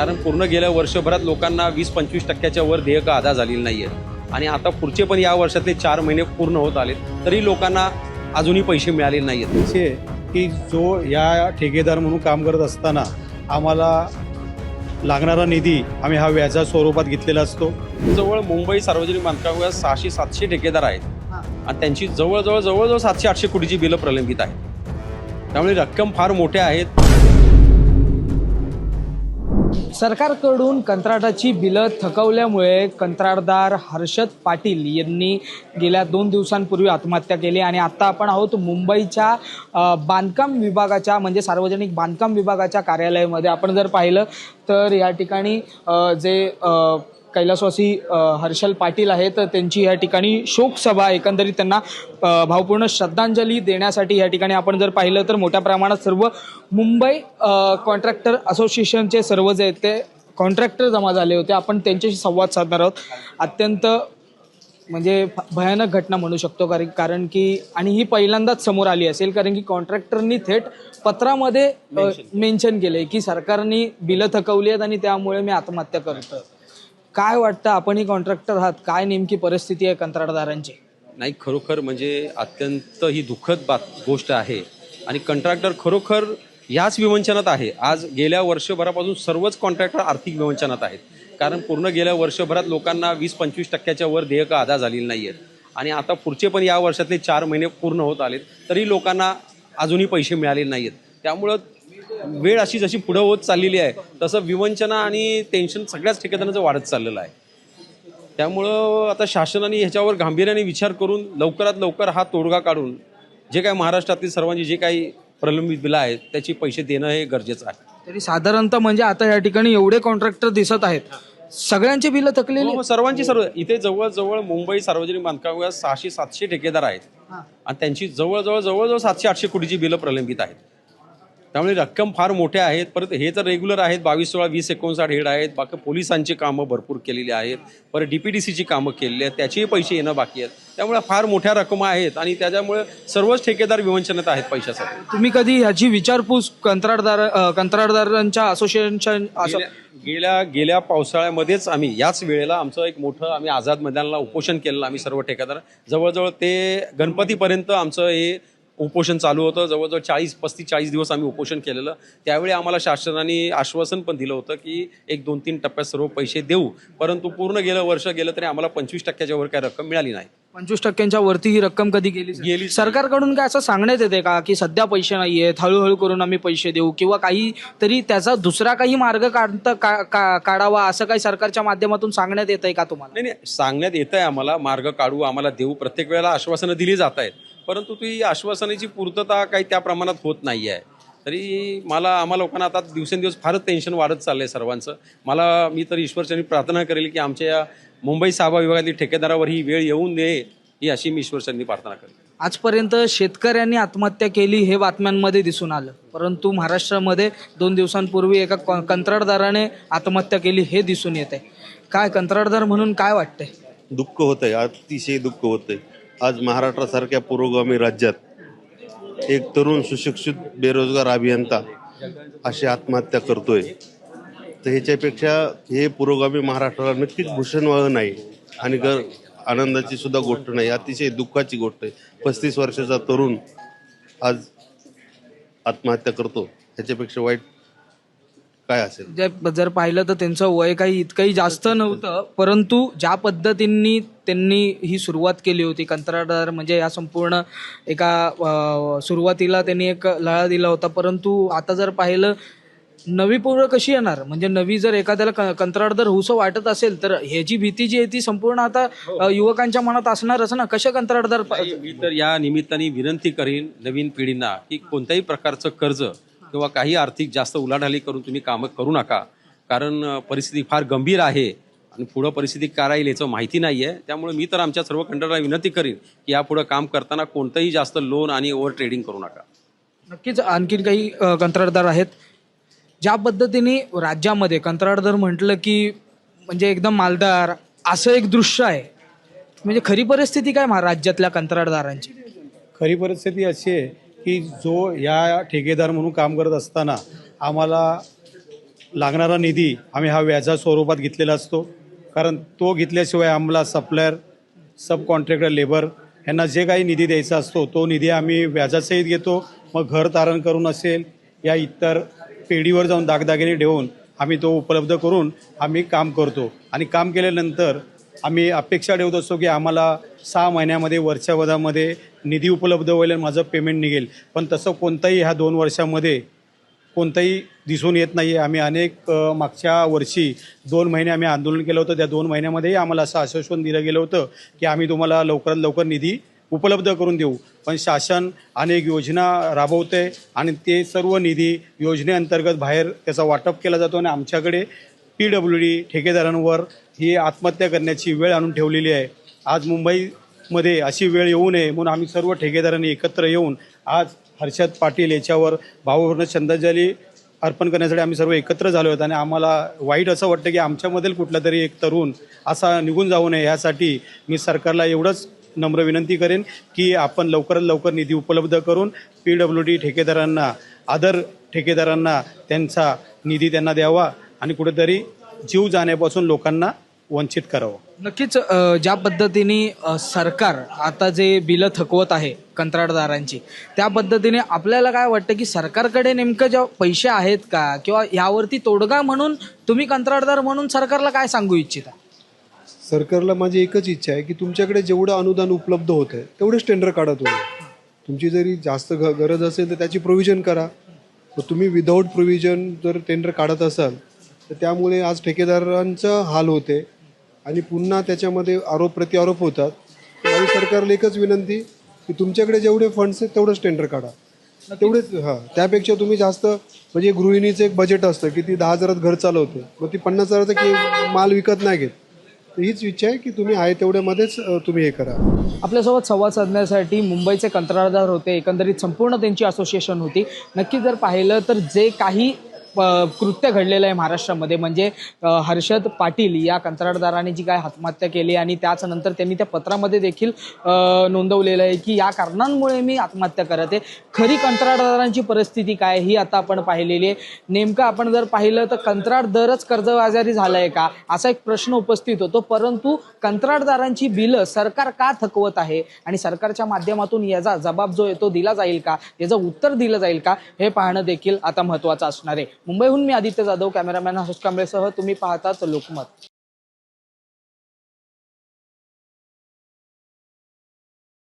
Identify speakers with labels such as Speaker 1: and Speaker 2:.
Speaker 1: कारण पूर्ण गेल्या वर्षभरात लोकांना वीस पंचवीस टक्क्याच्या वर देयकं अदा झालेली नाही आहेत आणि आता पुढचे पण या वर्षातले चार महिने पूर्ण होत आले तरी लोकांना अजूनही पैसे मिळालेले नाही आहेत
Speaker 2: की जो या ठेकेदार म्हणून काम करत असताना आम्हाला लागणारा निधी आम्ही हा व्याजा स्वरूपात घेतलेला असतो.
Speaker 1: जवळ मुंबई सार्वजनिक बांधकाम सहाशे सातशे ठेकेदार आहेत. आणि त्यांची जवळजवळ जवळजवळ सातशे आठशे कोटीची बिलं प्रलंबित आहेत. त्यामुळे रक्कम फार मोठ्या आहेत.
Speaker 3: सरकारकडून कंत्राटाची बिलं थकवल्यामुळे कंत्राटदार हर्षद पाटील यांनी गेल्या दोन दिवसांपूर्वी आत्महत्या केली आणि आत्ता आपण आहोत मुंबईच्या बांधकाम विभागाच्या म्हणजे सार्वजनिक बांधकाम विभागाच्या कार्यालयामध्ये. आपण जर पाहिलं तर या ठिकाणी जे आ, कैलासवासी हर्षल पाटील आहेत. त्यांची या ठिकाणी शोकसभा एकंदरीत त्यांना भावपूर्ण श्रद्धांजली देण्यासाठी या ठिकाणी आपण जर पाहिलं तर मोठ्या प्रमाणात सर्व मुंबई कॉन्ट्रॅक्टर असोसिएशनचे सर्व जे आहेत ते कॉन्ट्रॅक्टर जमा झाले होते. आपण त्यांच्याशी संवाद साधणार आहोत. अत्यंत म्हणजे भयानक घटना म्हणू शकतो कारण कारण की आणि ही पहिल्यांदाच समोर आली असेल कारण की कॉन्ट्रॅक्टरनी थेट पत्रामध्ये मेन्शन केले की सरकारने बिलं थकवली आहेत आणि त्यामुळे मी आत्महत्या करतो काय वाटतं आपणही कॉन्ट्रॅक्टर आहात? काय नेमकी परिस्थिती आहे कंत्राटदारांची?
Speaker 1: नाही खरोखर म्हणजे अत्यंत ही दुःखद बात गोष्ट आहे. आणि कंत्राक्टर खरोखर याच विवंचनात आहे. आज गेल्या वर्षभरापासून सर्वच कॉन्ट्रॅक्टर आर्थिक विवंचनात आहेत. कारण पूर्ण गेल्या वर्षभरात लोकांना वीस पंचवीस टक्क्याच्या वर देयकं अदा झालेली नाही आहेत आणि आता पुढचे पण या वर्षातले चार महिने पूर्ण होत आलेत तरी लोकांना अजूनही पैसे मिळालेले नाही आहेत त्यामुळं वेळ अशी जशी पुढं होत चाललेली आहे तसं विवंचना आणि टेन्शन सगळ्याच ठेकेदारांचं वाढत चाललेलं आहे. त्यामुळं आता शासनाने ह्याच्यावर गांभीर्याने विचार करून लवकरात लवकर हा तोडगा काढून जे काय महाराष्ट्रातील सर्वांची जे काही प्रलंबित बिलं आहेत त्याची पैसे देणं हे गरजेचं आहे.
Speaker 3: तरी साधारणतः म्हणजे आता या ठिकाणी एवढे कॉन्ट्रॅक्टर दिसत आहेत. सगळ्यांची बिलं थकलेली
Speaker 1: हो, सर्वांची सर्व इथे जवळजवळ मुंबई सार्वजनिक बांधकाम सहाशे सातशे ठेकेदार आहेत. आणि त्यांची जवळजवळ जवळजवळ सातशे आठशे कोटीची बिलं प्रलंबित आहेत. त्यामुळे रक्कम फार मोठ्या आहेत. परत हे तर रेग्युलर आहेत. बावीस सोळा वीस एकोणसाठ हेड आहेत. बाकी पोलिसांची कामं भरपूर केलेली आहेत. परत डीपीडीसीची कामं केलेली आहेत. त्याचेही पैसे येणं बाकी आहेत. त्यामुळे फार मोठ्या रकमा आहेत आणि त्याच्यामुळे सर्वच ठेकेदार विवंचनात आहेत पैशासाठी.
Speaker 3: तुम्ही कधी ह्याची विचारपूस कंत्राटदार कंत्राटदारांच्या असोसिएशन असो-
Speaker 1: गेल्या गेल्या गेल्या पावसाळ्यामध्येच आम्ही याच वेळेला आमचं एक मोठं आम्ही आझाद मैदानाला उपोषण केलेलं आम्ही सर्व ठेकेदार. जवळजवळ ते गणपतीपर्यंत आमचं हे उपोषण चालू होतं. जवळजवळ चाळीस पस्तीस चाळीस दिवस आम्ही उपोषण केलेलं. त्यावेळी आम्हाला शासनाने आश्वासन पण दिलं होतं की एक दोन तीन टप्प्यात सर्व पैसे देऊ. परंतु पूर्ण गेलं वर्ष गेलं तरी आम्हाला पंचवीस टक्क्याच्या वर काही रक्कम मिळाली नाही.
Speaker 3: पंचवीस टक्क्यांच्या वरती ही रक्कम कधी गेली
Speaker 1: गेली.
Speaker 3: सरकारकडून काय असं सांगण्यात येते का की सध्या पैसे नाही आहेत हळूहळू करून आम्ही पैसे देऊ किंवा काही तरी त्याचा दुसरा काही मार्ग काढता का- का- काढावा असं काही सरकारच्या माध्यमातून सांगण्यात येत आहे का तुम्हाला?
Speaker 1: नाही नाही. सांगण्यात येत आहे आम्हाला. मार्ग काढू आम्हाला देऊ. प्रत्येक वेळेला आश्वासनं दिली जात आहेत. परंतु ती आश्वासनाची पूर्तता काही त्या प्रमाणात होत नाही आहे. तरी मला आम्हा लोकांना आता दिवसेंदिवस फारच टेन्शन वाढत चाललंय सर्वांचं. मला मी तर ईश्वरचरणी प्रार्थना करेल की आमच्या या मुंबई सहाबा विभागातील ठेकेदारावर ही वेळ येऊ नये ही अशी मी ईश्वरचरणी प्रार्थना करेल.
Speaker 3: आजपर्यंत शेतकऱ्यांनी आत्महत्या केली हे बातम्यांमध्ये दिसून आलं. परंतु महाराष्ट्रामध्ये दोन दिवसांपूर्वी एका कॉ- कंत्राटदाराने आत्महत्या केली हे दिसून येत आहे काय कंत्राटदार म्हणून काय वाटतंय?
Speaker 4: दुःख होत आहे अतिशय दुःख होत आहे आज महाराष्ट्रासारख्या पुरोगामी राज्यात एक तरुण सुशिक्षित बेरोजगार अभियंता अशी आत्महत्या करतोय. तर ह्याच्यापेक्षा हे पुरोगामी महाराष्ट्राला नक्कीच भूषणवाह नाही आणि गर आनंदाची सुद्धा गोष्ट नाही. अतिशय दुःखाची गोष्ट आहे. पस्तीस वर्षाचा तरुण आज आत्महत्या करतो. ह्याच्यापेक्षा वाईट काय असेल?
Speaker 3: जे जर पाहिलं तर त्यांचं वय काही इतकंही जास्त नव्हतं परंतु ज्या पद्धतींनी त्यांनी ही सुरुवात केली होती. कंत्राटदार म्हणजे या संपूर्ण एका सुरुवातीला त्यांनी एक लळा दिला होता. परंतु आता जर पाहिलं नवी पोरं कशी येणार? म्हणजे नवी जर एखाद्याला कंत्राटदार होऊसं वाटत असेल तर ह्याची भीती जी आहे ती संपूर्ण आता अं, युवकांच्या मनात असणारच ना? कसे कंत्राटदार
Speaker 1: मी तर या निमित्ताने विनंती करीन नवीन पिढींना की कोणत्याही प्रकारचं कर्ज किंवा काही आर्थिक जास्त उलाढाली करून तुम्ही कामं करू नका. कारण परिस्थिती फार गंभीर आहे. आणि पुढं परिस्थिती काय राहील याचं माहिती नाही आहे त्यामुळे मी तर आमच्या सर्व कंत्राटला विनंती करीन की यापुढं काम करताना कोणतंही जास्त लोन आणि ओव्हर ट्रेडिंग करू नका.
Speaker 3: नक्कीच आणखीन काही कंत्राटदार आहेत. ज्या पद्धतीने राज्यामध्ये कंत्राटदार म्हटलं की म्हणजे एकदम मालदार असं एक दृश्य आहे. म्हणजे खरी परिस्थिती काय महा राज्यातल्या कंत्राटदारांची?
Speaker 2: खरी परिस्थिती अशी आहे की जो या ठेकेदार म्हणून काम करत असताना आम्हाला लागणारा निधी आम्ही हा व्याजा स्वरूपात घेतलेला असतो. कारण तो घेतल्याशिवाय आम्हाला सप्लायर सब कॉन्ट्रॅक्टर लेबर यांना जे काही निधी द्यायचा असतो तो निधी आम्ही व्याजासहित घेतो. मग घर तारण करून असेल या इतर पेढीवर जाऊन दागदागिने ठेवून आम्ही तो उपलब्ध करून आम्ही काम करतो. आणि काम केल्यानंतर आम्ही अपेक्षा ठेवत असतो की आम्हाला सहा महिन्यामध्ये वरच्या निधी उपलब्ध होईल आणि माझं पेमेंट निघेल. पण तसं कोणताही ह्या दोन वर्षामध्ये कोणताही दिसून येत नाही आहे आम्ही अनेक मागच्या वर्षी दोन महिने आम्ही आंदोलन केलं होतं. त्या दोन महिन्यामध्येही आम्हाला असं आश्वासन दिलं गेलं होतं की आम्ही तुम्हाला लवकरात लवकर निधी उपलब्ध करून देऊ. पण शासन अनेक योजना राबवते आणि ते सर्व निधी योजनेअंतर्गत बाहेर त्याचा वाटप केला जातो आणि आमच्याकडे पी डब्ल्यू डी ठेकेदारांवर ही आत्महत्या करण्याची वेळ आणून ठेवलेली आहे. आज मुंबई मध्ये अशी वेळ येऊ नये म्हणून आम्ही सर्व ठेकेदारांनी एकत्र येऊन आज हर्षद पाटील याच्यावर भावपूर्ण श्रद्धांजली अर्पण करण्यासाठी आम्ही सर्व एकत्र झालो आहोत. आणि आम्हाला वाईट असं वाटतं की आमच्यामधील कुठला तरी एक तरुण असा निघून जाऊ नये यासाठी मी सरकारला एवढंच नम्र विनंती करेन की आपण लवकरात लवकर निधी उपलब्ध करून पी डब्ल्यू डी ठेकेदारांना आदर ठेकेदारांना त्यांचा निधी त्यांना द्यावा आणि कुठेतरी जीव जाण्यापासून लोकांना वंचित करावं.
Speaker 3: नक्कीच अ, ज्या पद्धतीने अ, सरकार आता जे बिलं थकवत आहे कंत्राटदारांची त्या पद्धतीने आपल्याला काय वाटतं की सरकारकडे नेमकं ज्या पैसे आहेत का? किंवा यावरती तोडगा म्हणून तुम्ही कंत्राटदार म्हणून सरकारला काय सांगू इच्छिता?
Speaker 5: सरकारला माझी एकच इच्छा आहे की तुमच्याकडे जेवढं अनुदान उपलब्ध होतं आहे तेवढेच टेंडर काढा तुम्ही. तुमची जरी जास्त ग गरज असेल तर त्याची प्रोव्हिजन करा. तर तुम्ही विदाऊट प्रोव्हिजन जर टेंडर काढत असाल तर त्यामुळे आज ठेकेदारांचं हाल होते. आणि पुन्हा त्याच्यामध्ये आरोप प्रत्यारोप होतात. माझी सरकारला एकच विनंती की तुमच्याकडे जेवढे फंड्स आहेत तेवढंच टेंडर काढा. तेवढेच हां त्यापेक्षा तुम्ही जास्त म्हणजे गृहिणीचं एक बजेट असतं की ती दहा हजारात घर चालवते. मग ती पन्नास हजाराचा की माल विकत नाही घेत. तर हीच इच्छा आहे की तुम्ही आहे तेवढ्यामध्येच तुम्ही हे करा.
Speaker 3: आपल्यासोबत संवाद साधण्यासाठी मुंबईचे कंत्राटदार होते. एकंदरीत संपूर्ण त्यांची असोसिएशन होती. नक्की जर पाहिलं तर जे काही कृत्य घडलेलं आहे महाराष्ट्रामध्ये. म्हणजे हर्षद पाटील या कंत्राटदाराने जी काय आत्महत्या केली आणि त्याच्यानंतर त्यांनी त्या पत्रामध्ये देखील नोंदवलेलं आहे की या कारणांमुळे मी आत्महत्या करत. आहे खरी कंत्राटदारांची परिस्थिती काय ही आता आपण पाहिलेली आहे. नेमकं आपण जर पाहिलं तर कंत्राटदारच कर्जबाजारी झाला आहे का? असा एक प्रश्न उपस्थित होतो. परंतु कंत्राटदारांची बिलं सरकार का थकवत आहे? आणि सरकारच्या माध्यमातून याचा जबाब जो आहे तो दिला जाईल का? याचं उत्तर दिलं जाईल का? हे पाहणं देखील आता महत्त्वाचं असणार आहे. मुंबईहून मी आदित्य जाधव कॅमेरामॅन हर्ष कांबळेसह तुम्ही पाहतात लोकमत.